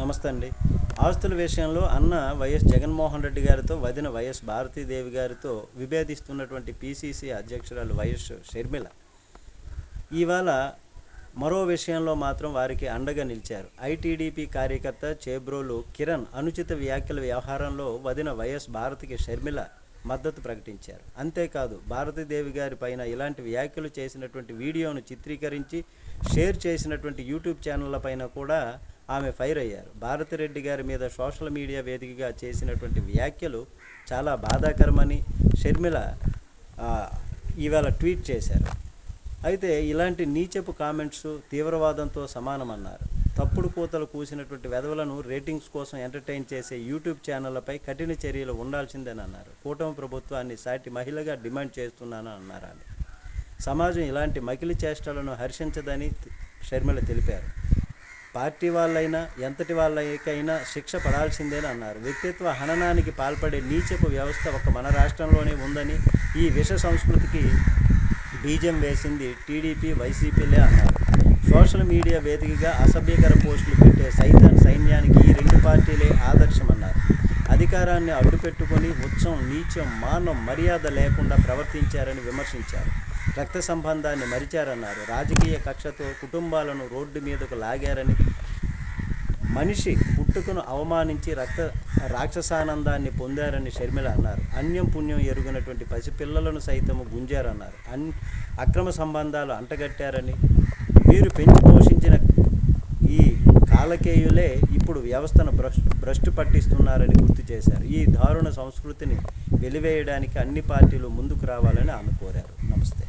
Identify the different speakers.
Speaker 1: నమస్తే అండి. ఆస్తుల విషయంలో అన్న వైఎస్ జగన్మోహన్ రెడ్డి గారితో వదిన వైఎస్ భారతీదేవి గారితో విభేదిస్తున్నటువంటి పిసిసి అధ్యక్షురాలు వైఎస్ షర్మిల ఇవాళ మరో విషయంలో మాత్రం వారికి అండగా నిలిచారు. ఐటీడీపీ కార్యకర్త చేబ్రోలు కిరణ్ అనుచిత వ్యాఖ్యల వ్యవహారంలో వదిన వైఎస్ భారతికి షర్మిల మద్దతు ప్రకటించారు. అంతేకాదు భారతీదేవి గారి పైన ఇలాంటి వ్యాఖ్యలు చేసినటువంటి వీడియోను చిత్రీకరించి షేర్ చేసినటువంటి యూట్యూబ్ ఛానళ్ళ పైన కూడా ఆమె ఫైర్ అయ్యారు. భారతిరెడ్డి గారి మీద సోషల్ మీడియా వేదికగా చేసినటువంటి వ్యాఖ్యలు చాలా బాధాకరమని షర్మిల ఈవేళ ఇవాళ ట్వీట్ చేశారు. అయితే ఇలాంటి నీచపు కామెంట్స్ తీవ్రవాదంతో సమానమన్నారు. తప్పుడు కూతలు కూసినటువంటి వెధవలను రేటింగ్స్ కోసం ఎంటర్టైన్ చేసే యూట్యూబ్ ఛానళ్ళపై కఠిన చర్యలు ఉండాల్సిందని అన్నారు. కూటమి ప్రభుత్వాన్ని సాటి మహిళగా డిమాండ్ చేస్తున్నానని అన్నారు ఆమె. సమాజం ఇలాంటి మకిలి చేష్టలను హర్షించదని షర్మిల తెలిపారు. పార్టీ వాళ్ళైనా ఎంతటి వాళ్ళకైనా శిక్ష పడాల్సిందేనని అన్నారు. వ్యక్తిత్వ హననానికి పాల్పడే నీచపు వ్యవస్థ ఒక మన రాష్ట్రంలోనే ఉందని ఈ విష సంస్కృతికి బీజం వేసింది టీడీపీ వైసీపీలే అన్నారు. సోషల్ మీడియా వేదికగా అసభ్యకర పోస్టులు పెట్టే సైతాన్ సైన్యానికి ఈ రెండు పార్టీలే ఆదర్శమన్నారు. అధికారాన్ని అడ్డుపెట్టుకొని ఉత్సవం నీచం మానం మర్యాద లేకుండా ప్రవర్తించారని విమర్శించారు. రక్త సంబంధాన్ని మరిచారన్నారు. రాజకీయ కక్షతో కుటుంబాలను రోడ్డు మీదకు లాగారని మనిషి పుట్టుకను అవమానించి రక్త రాక్షసానందాన్ని పొందారని షర్మిల అన్నారు. అన్యం పుణ్యం ఎరుగినటువంటి పసిపిల్లలను సైతము గుంజారన్నారు. అన్ అక్రమ సంబంధాలు అంటగట్టారని మీరు పెంచి పోషించిన ఈ కాలకేయులే ఇప్పుడు వ్యవస్థను భ్రష్టు భ్రష్టు పట్టిస్తున్నారని గుర్తు చేశారు. ఈ దారుణ సంస్కృతిని వెలివేయడానికి అన్ని పార్టీలు ముందుకు రావాలని ఆమె కోరారు. నమస్తే.